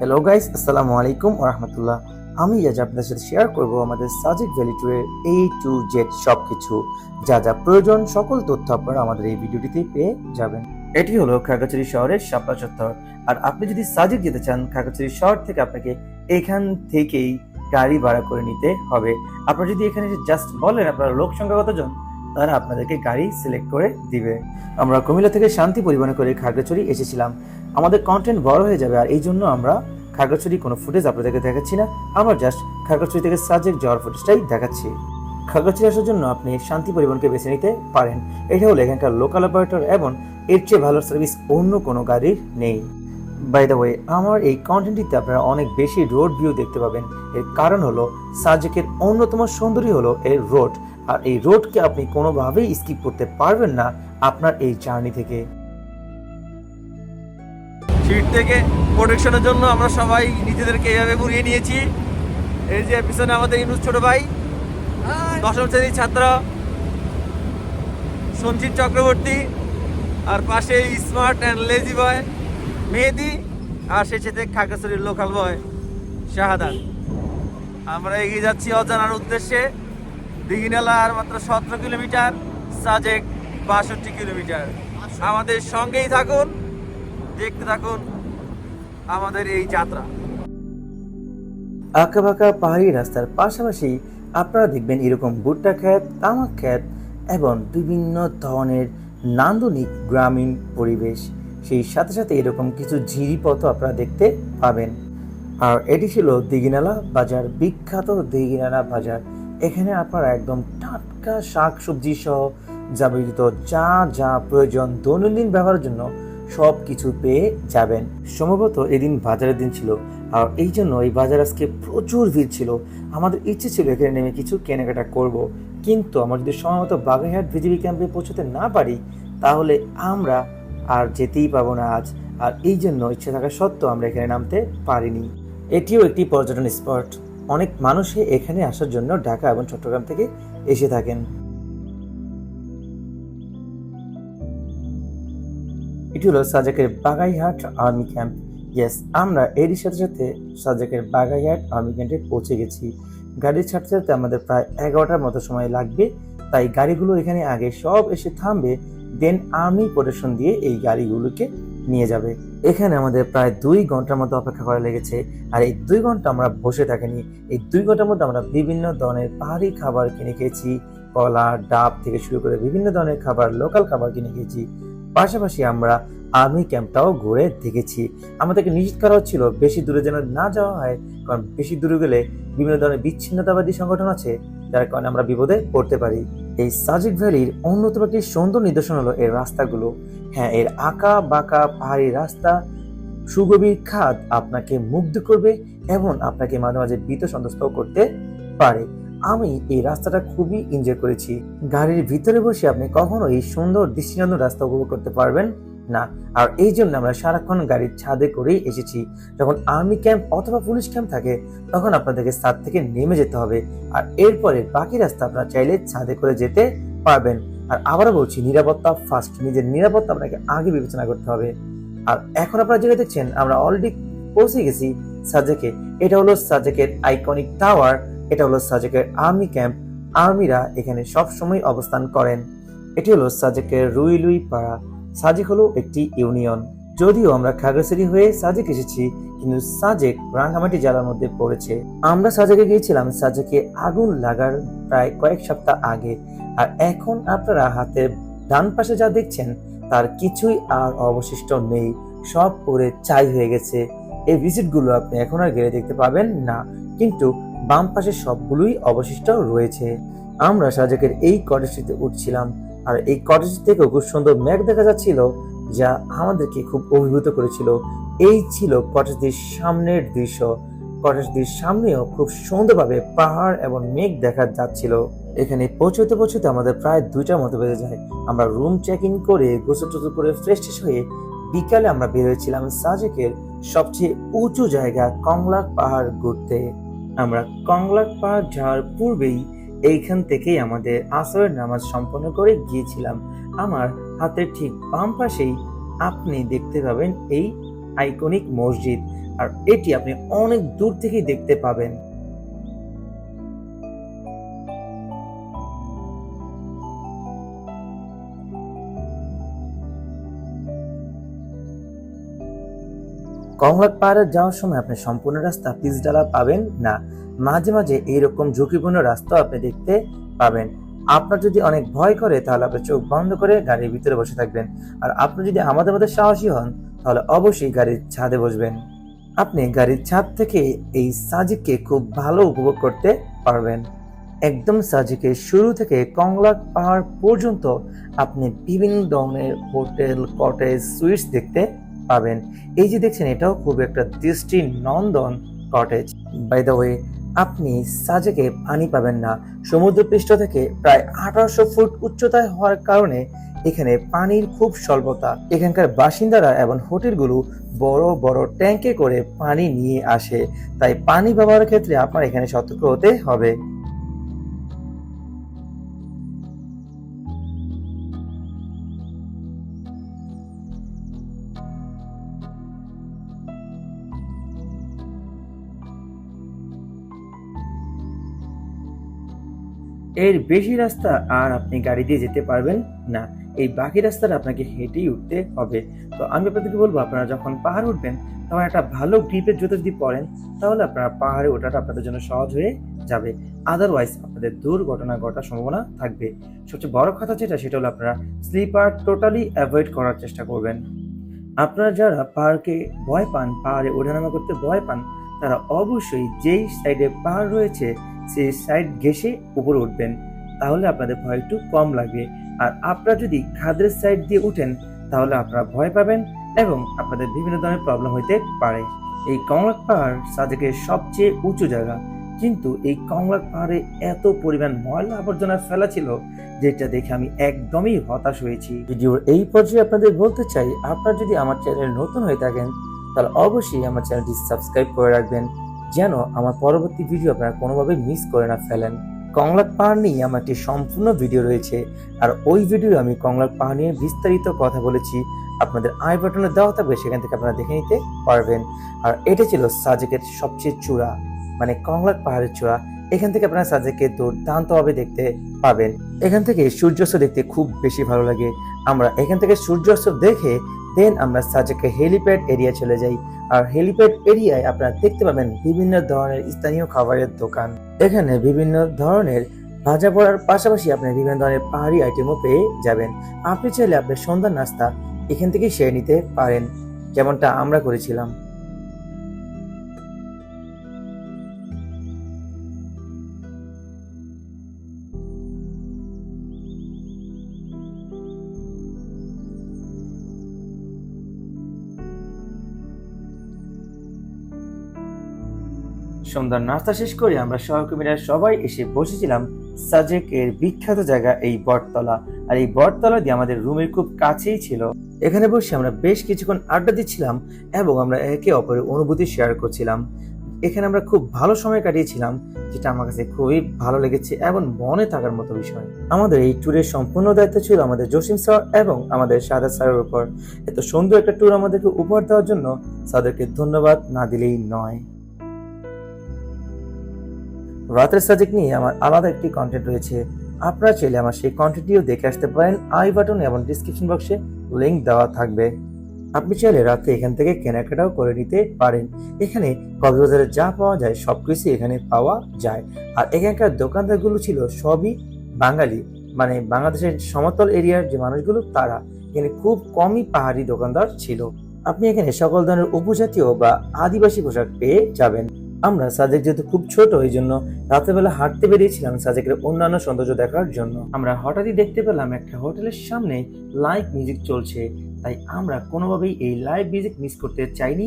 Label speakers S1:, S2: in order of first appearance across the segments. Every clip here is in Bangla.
S1: হ্যালো গাইস আসসালামু আলাইকুম ওরহামতুল্লাহ আমি আজ আপনাদের সাথে শেয়ার করব আমাদের সাজেক ভ্যালি ট্যুরের এ টু জেড সব কিছু যা যা প্রয়োজন, সকল তথ্য আপনারা আমাদের এই ভিডিওটিতে পেয়ে যাবেন। এটি হলো খাগড়াছড়ি শহরের শাপলা চত্বর। আর আপনি যদি সাজেক যেতে চান, খাগড়াছড়ি শহর থেকে আপনাকে এখান থেকেই গাড়ি ভাড়া করে নিতে হবে। আপনারা যদি এখানে জাস্ট বলেন আপনার লোক সংখ্যা কতজন তারা আপনাদেরকে গাড়ি সিলেক্ট করে দিবে। আমরা কুমিল্লা থেকে শান্তি পরিবহনে করে খাগড়াছড়ি এসেছিলাম। আমাদের কন্টেন্ট বড় হয়ে যাবে আর এই জন্য আমরা খাগড়াছড়ি কোনো ফুটেজ আপনাদেরকে দেখাচ্ছি না। আমরা জাস্ট খাগড়াছড়ি থেকে সাজেক যাওয়ার ফুটেজটাই দেখাচ্ছি। খাগড়াছড়ি আসার জন্য আপনি শান্তি পরিবহনকে বেছে নিতে পারেন। এটা হলো এখানকার লোকাল অপারেটর এবং এর চেয়ে ভালো সার্ভিস অন্য কোনো গাড়ির নেই। বাই দ্য ওয়ে আমার এই কন্টেন্টটিতে আপনারা অনেক বেশি রোড ভিউ দেখতে পাবেন। এর কারণ হলো সাজেকের অন্যতম সৌন্দর্য হলো এর রোড আর এই রোডকে আপনি কোনোভাবেই স্কিপ করতে পারবেন না আপনার এই জার্নি থেকে।
S2: সিট থেকে প্রোটেকশনের জন্য আমরা সবাই নিজেদেরকে এইভাবে ঘুরিয়ে নিয়েছি। এই যে পিছনে আমাদের ইনুস ছোট ভাই, দশম শ্রেণির ছাত্র সঞ্জিত চক্রবর্তী, আর পাশে smart and lazy boy Mehedi, আর সাথে খাগড়াছড়ির লোকাল বয় শাহাদাত। আমরা এগিয়ে যাচ্ছি অজানার উদ্দেশ্যে। দিঘিনালা আর মাত্র সতেরো কিলোমিটার, সাজেক বাষট্টি কিলোমিটার। আমাদের সঙ্গেই থাকুন, দেখতে থাকুন আমাদের এই যাত্রা।
S1: আঁকা আঁকাবাঁকা পাহাড়ি রাস্তার পাশাপাশি আপনারা দেখবেন এরকম ভুট্টা ক্ষেত, তামাক ক্ষেত এবং বিভিন্ন ধরনের নান্দনিক গ্রামীণ পরিবেশ। সেই সাথে সাথে এরকম কিছু ঝিরিপথও আপনারা দেখতে পাবেন। আর এটি ছিল দিঘিনালা বাজার, বিখ্যাত দিঘিনালা বাজার। এখানে আপনারা একদম টাটকা শাক সবজি সহ যাবতীয় যা যা প্রয়োজন দৈনন্দিন ব্যবহারের জন্য সব কিছু পেয়ে যাবেন। সম্ভবত এদিন বাজারের দিন ছিল আর এই জন্য এই বাজার আজকে প্রচুর ভিড় ছিল। আমাদের ইচ্ছে ছিল এখানে নেমে কিছু কেনাকাটা করব। কিন্তু আমরা যদি সময় মতো বাগাইহাট ভিজিবি ক্যাম্পে পৌঁছতে না পারি, তাহলে আমরা আর যেতেই পাবো না আজ। আর এই জন্য ইচ্ছে থাকা সত্ত্বেও আমরা এখানে নামতে পারিনি। এটিও একটি পর্যটন স্পট। অনেক মানুষই এখানে আসার জন্য ঢাকা এবং চট্টগ্রাম থেকে এসে থাকেন। এটি হলো সাজাকের বাগাইহাট আর্মি ক্যাম্প। ইয়েস আমরা এরই সাথে সাথে সাজাকের বাগাইহাট আর্মি ক্যাম্পে পৌঁছে গেছি। গাড়ি ছাড়তে ছাড়তে আমাদের প্রায় এগারোটার মতো সময় লাগবে। তাই গাড়িগুলো এখানে আগে সব এসে থামবে দেন আর্মি প্রোটেকশন দিয়ে এই গাড়িগুলোকে নিয়ে যাবে। এখানে আমাদের প্রায় দুই ঘণ্টার মতো অপেক্ষা করা লেগেছে। আর এই দুই ঘণ্টা আমরা বসে থাকিনি। এই দুই ঘণ্টার মধ্যে আমরা বিভিন্ন ধরনের পাহাড়ি খাবার কিনে খেয়েছি। কলা, ডাব থেকে শুরু করে বিভিন্ন ধরনের খাবার লোকাল খাবার কিনে খেয়েছি। পাশাপাশি আমরা আর্মি ক্যাম্পটাও ঘুরে দেখেছি। আমাদেরকে নিশ্চিত করা হচ্ছিল বেশি দূরে যেন না যাওয়া হয়, কারণ বেশি দূরে গেলে বিভিন্ন ধরনের বিচ্ছিন্নতাবাদী সংগঠন আছে, যার কারণে আমরা বিপদে পড়তে পারি। এই সাজিক ভ্যালির অন্যতম একটি সুন্দর নিদর্শন হলো এর রাস্তাগুলো। হ্যাঁ এর আঁকা বাঁকা পাহাড়ি রাস্তা সুগভীর খাদ আপনাকে মুগ্ধ করবে এবং আপনাকে মাঝে মাঝে ভীত সন্তুষ্ট করতে পারে। আমি এই রাস্তাটা খুবই এনজয় করেছি। গাড়ির ভিতরে বসে আপনি কখনো এই সুন্দর দৃষ্টিনন্দন রাস্তা উপভোগ করতে পারবেন। না। আর এই জন্য আমরা সারাক্ষণ গাড়ির ছাদে করেই এসেছি। যখন আর্মি ক্যাম্প অথবা পুলিশ ক্যাম্প থাকে, তখন আপনাদেরকে ছাদ থেকে নেমে যেতে হবে। আর এরপরে বাকি রাস্তা আপনারা চাইলে ছাদে করে যেতে পারবেন। আর আবারও বলছি, নিরাপত্তা ফার্স্ট নিজের নিরাপত্তা আপনাকে আগে বিবেচনা করতে হবে। আর এখন আপনারা যেটা দেখছেন, আমরা অলরেডি পৌঁছে গেছি সাজেকে। এটা হলো সাজেকের আইকনিক টাওয়ার এটা হলো সাজেকের আর্মি ক্যাম্প আর্মিরা এখানে সব সময় অবস্থান করেন। এটি হলো সাজেকের রুই লুই পাড়া। সাজেক হলো একটি ইউনিয়ন। যদিও আমরা খাগড়াছড়ি হয়ে সাজেক এসেছি, কিন্তু সাজেক রাঙ্গামাটি জেলার মধ্যে পড়েছে। আমরা সাজেকে গিয়েছিলাম সাজেকে আগুন লাগার প্রায় কয়েক সপ্তাহ আগে। আর এখন আপনারা হাতের ডান পাশে যা দেখছেন, তার কিছুই আর অবশিষ্ট নেই। সব পরে চাই হয়ে গেছে। এই ভিজিটগুলো আপনি এখন আর গেলে দেখতে পাবেন না, কিন্তু বাম পাশে সবগুলোই অবশিষ্ট রয়েছে। আমরা সাজেকের এই কটেজটিতে উঠছিলাম। আর এই কটেজ থেকেও খুব সুন্দর মেঘ দেখা যাচ্ছিল, যা আমাদেরকে খুব অভিভূত করেছিল। এই ছিল কটেজটির সামনের দৃশ্য। কটেজটির সামনেও খুব সুন্দরভাবে পাহাড় এবং মেঘ দেখা যাচ্ছিল। এখানে পৌঁছতে পৌঁছতে আমাদের প্রায় দুইটার মতো বেজে যায়। আমরা রুম চেক ইন করে গোসল টোসল করে ফ্রেশ হয়ে বিকালে আমরা বের হয়েছিলাম সাজেকের সবচেয়ে উঁচু জায়গা কংলাক পাহাড় ঘুরতে। আমরা কংলাক পাহাড় যাওয়ার পূর্বেই এইখান থেকেই আমাদের আসরের নামাজ সম্পন্ন করে গিয়েছিলাম। আমার হাতের ঠিক বাম পাশেই আপনি দেখতে পাবেন এই আইকনিক মসজিদ। আর এটি আপনি অনেক দূর থেকেই দেখতে পাবেন। কংলাক পাহাড়ে যাওয়ার সময় আপনি সম্পূর্ণ রাস্তা পিচ ডালা পাবেন না। মাঝে মাঝে এইরকম ঝুঁকিপূর্ণ রাস্তা আপনি দেখতে পাবেন। আপনার যদি অনেক ভয় করে, তাহলে আপনি চোখ বন্ধ করে গাড়ির ভিতরে বসে থাকবেন। আর আপনি যদি আমাদের মধ্যে সাহসী হন, তাহলে অবশ্যই গাড়ির ছাদে বসবেন। আপনি গাড়ির ছাদ থেকে এই সাজিককে খুব ভালো উপভোগ করতে পারবেন। একদম সাজিকে শুরু থেকে কংলাক পাহাড় পর্যন্ত আপনি বিভিন্ন ধরনের হোটেল, কটেজ, সুইটস দেখতে পাবেন। এই যে দেখছেন, এটাও খুব একটা দৃষ্টি নন্দন কটেজ বাই দ্য ওয়ে আপনি সাজেকে পানি পাবেন না। সমুদ্রপৃষ্ঠ থেকে প্রায় আঠারোশো ফুট উচ্চতায় হওয়ার কারণে এখানে পানির খুব স্বল্পতা। এখানকার বাসিন্দারা এবং হোটেলগুলো বড় বড় ট্যাঙ্কে করে পানি নিয়ে আসে। তাই পানি ব্যবহারের ক্ষেত্রে আপনার এখানে সতর্ক হতে হবে। এর বেশি রাস্তা আর আপনি গাড়ি দিয়ে যেতে পারবেন না। এই বাকি রাস্তাটা আপনাকে হেঁটেই উঠতে হবে। তো আমি আপনাদেরকে বলব, আপনারা যখন পাহাড় উঠবেন, তখন একটা ভালো গ্রিপের জুতো যদি পরেন, তাহলে আপনারা পাহাড়ে ওঠাটা আপনাদের জন্য সহজ হয়ে যাবে। আদারওয়াইজ আপনাদের দুর্ঘটনা ঘটার সম্ভাবনা থাকবে। সবচেয়ে বড় কথা যেটা, সেটা হলো আপনারা স্লিপার টোটালি অ্যাভয়েড করার চেষ্টা করবেন। আপনারা যারা পাহাড়কে ভয় পান, পাহাড়ে ওঠানামা করতে ভয় পান, তারা অবশ্যই যেই সাইডে পাহাড় রয়েছে সেই সাইড ঘেসে উপরে উঠবেন, তাহলে আপনাদের ভয় একটু কম লাগবে আর আপনারা যদি খাদ্রের সাইড দিয়ে উঠেন, তাহলে আপনারা ভয় পাবেন এবং আপনাদের বিভিন্ন ধরনের প্রবলেম হইতে পারে। এই কংলাক পাহাড় সাজেকের সবচেয়ে উঁচু জায়গা। কিন্তু এই কংলাক পাহাড়ে এত পরিমাণ ময়লা আবর্জনা ফেলা ছিল, যেটা দেখে আমি একদমই হতাশ হয়েছি। ভিডিওর এই পর্যায়ে আপনাদের বলতে চাই, আপনারা যদি আমার চ্যানেল নতুন হয়ে থাকেন, তাহলে অবশ্যই আমার চ্যানেলটি সাবস্ক্রাইব করে রাখবেন। যেন আমার পরবর্তী ভিডিও আপনারা কোনোভাবে মিস করে না ফেলেন। কংলাক পাহাড় নিয়ে আমার একটি সম্পূর্ণ ভিডিও রয়েছে, আর ওই ভিডিও আমি কংলাক পাহাড় নিয়ে বিস্তারিত কথা বলেছি। আপনাদের আই বাটনে দেওয়া থাকবে, সেখান থেকে আপনারা দেখে নিতে পারবেন। আর এটা ছিল সাজেকের সবচেয়ে চূড়া মানে কংলাক পাহাড়ের চূড়া। এখান থেকে আপনারা সাজেককে দুর্দান্তভাবে দেখতে পাবেন। এখান থেকে সূর্যাস্ত দেখতে খুব বেশি ভালো লাগে। আমরা এখান থেকে সূর্যাস্ত দেখে দেন আমরা সাজেকে হেলিপ্যাড এরিয়া চলে যাই। আর হেলিপ্যাড এরিয়ায় আপনারা দেখতে পাবেন বিভিন্ন ধরনের স্থানীয় খাবারের দোকান। এখানে বিভিন্ন ধরনের ভাজা পড়ার পাশাপাশি আপনি বিভিন্ন ধরনের পাহাড়ি আইটেমও পেয়ে যাবেন। আপনি চাইলে আপনার সন্ধ্যার নাস্তা এখান থেকে সেরে নিতে পারেন, যেমনটা আমরা করেছিলাম। সন্ধ্যার নাস্তা শেষ করে আমরা সহকর্মীরা সবাই এসে বসেছিলাম সাজেক এর বিখ্যাত জায়গা এই বটতলা। আর এই বটতলা দিয়ে আমাদের রুমের খুব কাছেই ছিল। এখানে বসে আমরা বেশ কিছুক্ষণ আড্ডা দিচ্ছিলাম এবং আমরা একে অপরের অনুভূতি শেয়ার করছিলাম। এখানে আমরা খুব ভালো সময় কাটিয়েছিলাম, যেটা আমার কাছে খুবই ভালো লেগেছে এবং মনে থাকার মতো বিষয়। আমাদের এই ট্যুরের সম্পূর্ণ দায়িত্ব ছিল আমাদের জসিম স্যার এবং আমাদের সাদা স্যারের উপর। এত সুন্দর একটা ট্যুর আমাদেরকে উপহার দেওয়ার জন্য স্যারদেরকে ধন্যবাদ না দিলেই নয়। রাতের সাজেক নিয়ে আমার আলাদা একটি কন্টেন্ট রয়েছে। আপনারা চাইলে আমার সেই কন্টেন্টটিও দেখে আসতে পারেন। আই বাটন এবং ডিসক্রিপশন বক্সে লিংক দেওয়া থাকবে। আপনি চাইলে রাতে এখান থেকে কেনাকাটাও করে নিতে পারেন। এখানে কক্সবাজারে যা পাওয়া যায়, সবকিছু এখানে পাওয়া যায়। আর এখানকার দোকানদারগুলো ছিল সবই বাঙালি। মানে বাংলাদেশের সমতল এরিয়ার যে মানুষগুলো, তারা এখানে খুব কমই পাহাড়ি দোকানদার ছিল। আপনি এখানে সকল ধরনের উপজাতীয় বা আদিবাসী পোশাক পেয়ে যাবেন। আমরা সাজেক যেহেতু খুব ছোট ওই জন্য রাতের বেলা হাঁটতে বেরিয়েছিলাম সাজেকের অন্যান্য সৌন্দর্য দেখার জন্য। আমরা হঠাৎই দেখতে পেলাম একটা হোটেলের সামনে লাইভ মিউজিক চলছে, তাই আমরা কোনোভাবেই এই লাইভ মিউজিক মিস করতে চাইনি।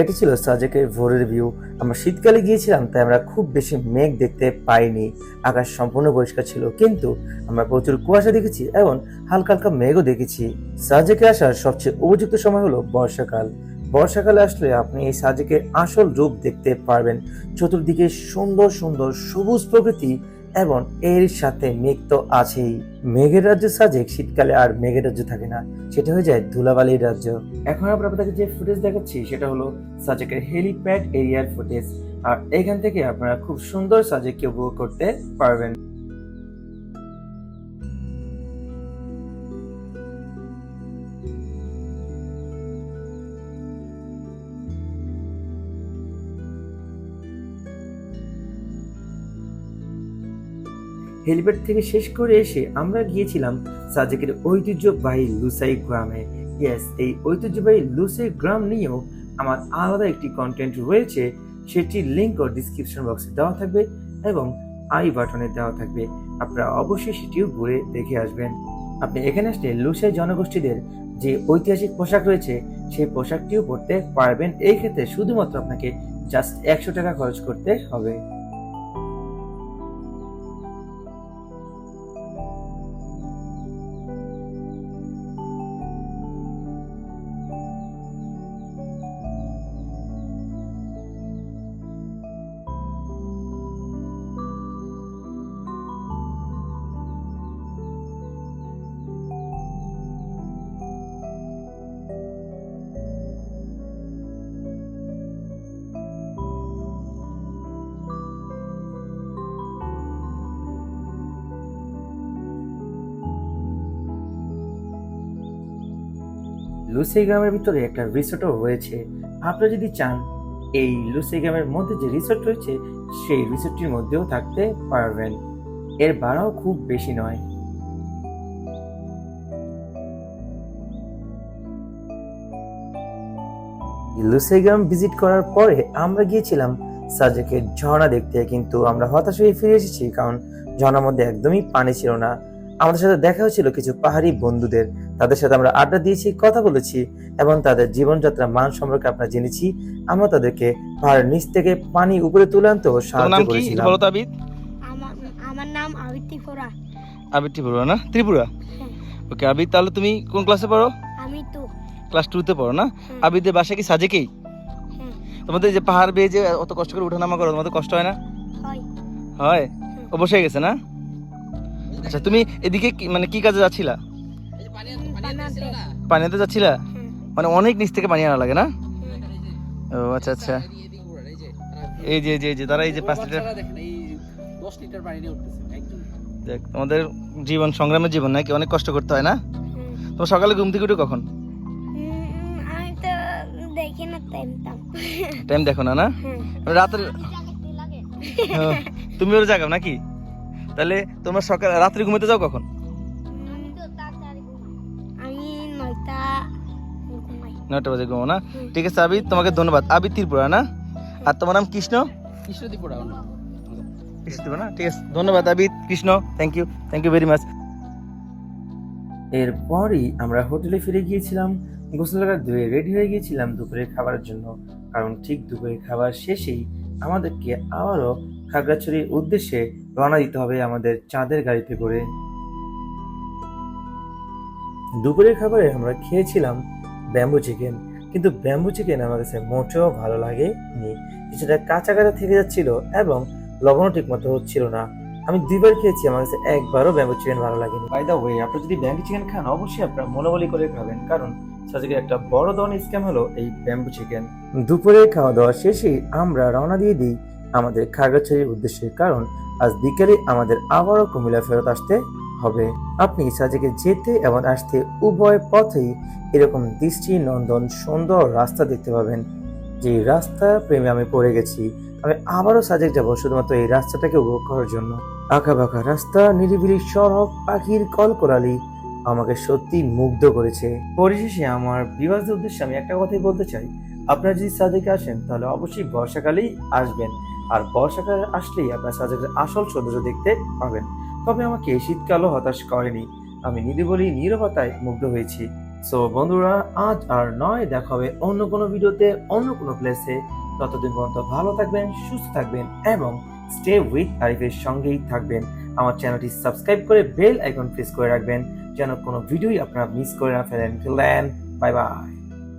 S1: এটি ছিল সাজেকের ভোরের ভিউ আমরা শীতকালে গিয়েছিলাম, তাই আমরা খুব বেশি মেঘ দেখতে পাইনি। আকাশ সম্পূর্ণ পরিষ্কার ছিল, কিন্তু আমরা প্রচুর কুয়াশা দেখেছি এবং হালকা হালকা মেঘও দেখেছি। সাজেকে আসার সবচেয়ে উপযুক্ত সময় হলো বর্ষাকাল। বর্ষাকালে আসলে আপনি এই সাজেকের আসল রূপ দেখতে পারবেন। চতুর্দিকে সুন্দর সুন্দর সবুজ প্রকৃতি এবং এর সাথে মেঘ তো আছেই। মেঘের রাজ্য সাজেক শীতকালে আর মেঘের রাজ্য থাকে না। সেটা হয়ে যায় ধুলাবালির রাজ্য। এখন আমরা আপনাদেরকে যে ফুটেজ দেখাচ্ছি, সেটা হলো সাজেকের হেলিপ্যাড এরিয়ার ফুটেজ আর এখান থেকে আপনারা খুব সুন্দর সাজেককে উপভোগ করতে পারবেন। হেলিপ্যাড থেকে শেষ করে এসে আমরা গিয়েছিলাম সাজেকের ঐতিহ্যবাহী লুসাই গ্রামে। ইয়েস এই ঐতিহ্যবাহী লুসাই গ্রাম নিয়েও আমার আলাদা একটি কন্টেন্ট রয়েছে। সেটির লিঙ্কও ডিসক্রিপশন বক্সে দেওয়া থাকবে এবং আই বাটনে দেওয়া থাকবে। আপনারা অবশ্যই সেটিও ঘুরে দেখে আসবেন। আপনি এখানে আসলে লুসাই জনগোষ্ঠীদের যে ঐতিহাসিক পোশাক রয়েছে, সেই পোশাকটিও পরতে পারবেন। এই ক্ষেত্রে শুধুমাত্র আপনাকে জাস্ট একশো টাকা খরচ করতে হবে। লুসি গ্রামের ভিতরে একটা রিসোর্টও রয়েছে। আপনারা যদি চান, এই লুসি গ্রামের মধ্যে যে রিসোর্ট রয়েছে, সেই রিসোর্টটির মধ্যেও থাকতে পারবেন। এর ভাড়াও খুব বেশি নয়। লুসেগ্রাম ভিজিট করার পরে আমরা গিয়েছিলাম সাজেকের ঝর্ণা দেখতে, কিন্তু আমরা হতাশ হয়ে ফিরে এসেছি, কারণ ঝর্ণার মধ্যে একদমই পানি ছিল না। আমাদের সাথে দেখা হয়েছিল কিছু পাহাড়ি বন্ধুদের। তাদের সাথে আমরা আড্ডা দিয়েছি কথা বলেছি এবং তাদের জীবনযাত্রা মান সম্পর্কে আমরা জেনেছি। আমরা তাদেরকে পাহাড়ের নিচ থেকে পানি উপরে তুলে আনতেও
S2: তোমার
S1: সাহায্য করেছিলাম।
S2: তো
S3: আমার নাম
S2: আবিদ ত্রিপুরা। না? ত্রিপুরা?
S3: হ্যাঁ।
S2: ওকে আবিদ তাহলে তুমি কোন ক্লাসে পড়ো?
S3: আমি তো।
S2: ক্লাস টুতে পড়ো না?
S3: হ্যাঁ,
S2: আবিদের বাসা কি সাজেকেই?
S3: হ্যাঁ,
S2: তোমাদের যে পাহাড় বেয়ে যে অত কষ্ট করে উঠানামা করো তোমাদের কষ্ট হয় না?
S3: হয়।
S2: হয়? বসে গেছে না? আচ্ছা তুমি এদিকে কি- মানে কি কাজে যাচ্ছিলা? পানিতে যাচ্ছিলা? মানে অনেক নিচ থেকে পানি আনা লাগে না। ও আচ্ছা আচ্ছা। এই যে যে এই যে তারা এই যে পাঁচ লিটার দেখ তোমাদের জীবন সংগ্রামের জীবন নাকি? অনেক কষ্ট করতে হয় না। তোমার সকালে ঘুম থেকে উঠো কখন? টাইম দেখো না না
S3: হ্যাঁ।
S2: রাতের তুমি ওর জাগাও নাকি? তাহলে তোমরা সকাল রাত্রে ঘুমাতে যাও কখন?
S3: নয়টা
S2: বাজে ঘুমো না? ঠিক আছে আবিদ তোমাকে ধন্যবাদ। আবিদ ত্রিপুরা না? আর তোমার নাম কৃষ্ণ? কৃষ্ণ ত্রিপুরা কৃষ্ণ না? ঠিক আছে। ধন্যবাদ Abid Krishna thank you thank you very much
S1: এরপরই আমরা হোটেলে ফিরে গিয়েছিলাম। গোসল করা ধুয়ে রেডি হয়ে গিয়েছিলাম দুপুরের খাবারের জন্য। কারণ ঠিক দুপুরের খাবার শেষেই আমাদেরকে আবারও খাগড়াছড়ির উদ্দেশ্যে রওনা দিতে হবে আমাদের চাঁদের গাড়িতে করে। দুপুরের খাবারে আমরা খেয়েছিলাম ব্যাম্বু চিকেন, কিন্তু ব্যাম্বু চিকেন আমার কাছে মোটেও ভালো লাগেনি। কিছুটা কাঁচা কাঁচা থেকে যাচ্ছিল এবং লবণও ঠিক মতো হচ্ছিল না। আমি দুইবার খেয়েছি, আমার কাছে একবারও ব্যাম্বু চিকেন ভালো লাগেনি। বাই দা ওয়ে আপনি যদি ব্যাম্বু চিকেন খান, অবশ্যই আপনারা মনোবলি করে খাবেন, কারণ সাজেকের একটা বড় ধরনের স্ক্যাম হলো এই ব্যাম্বু চিকেন দুপুরে খাওয়া দাওয়া শেষে আমরা রওনা দিয়ে দিই আমাদের খাগড়াছড়ির উদ্দেশ্যে কারণ, আজ বিকেলে আমাদের আবারও কুমিল্লা ফেরত আসতে হবে। আপনি সাজেকে যেতে এবং আসতে উভয় পথেই এরকম দৃষ্টি নন্দন সুন্দর রাস্তা দেখতে পাবেন। যে রাস্তা প্রেমে আমি পড়ে গেছি, আমি আবারও সাজেক যাব শুধুমাত্র এই রাস্তাটাকে উপভোগ করার জন্য। আঁকা বাঁকা রাস্তা, নিরিবিলি সড়ক, পাখির কলকলালি আমাকে সত্যি মুগ্ধ করেছে। পরিশেষে আমার বিবাহ উদ্দেশ্যে আমি একটা কথাই বলতে চাই। আপনারা যদি সাজেকে আসেন, তাহলে অবশ্যই বর্ষাকালেই আসবেন। আর বর্ষাকাল আসলেই আপনার সাজেকের আসল সৌন্দর্য দেখতে পাবেন। তবে আমাকে শীতকালও হতাশ করেনি। আমি নিরিবলি, নিরবতায় মুগ্ধ হয়েছি। সো বন্ধুরা, আজ আর নয়, দেখা হবে অন্য কোনো ভিডিওতে, অন্য কোনো প্লেসে ততদিন পর্যন্ত ভালো থাকবেন, সুস্থ থাকবেন এবং স্টে উইথ আরিফের সঙ্গেই থাকবেন। আমার চ্যানেলটি সাবস্ক্রাইব করে বেল আইকন প্রেস করে রাখবেন। যেন কোনো ভিডিওই আপনারা মিস করে না ফেলেন। ফেলেন বাই বাই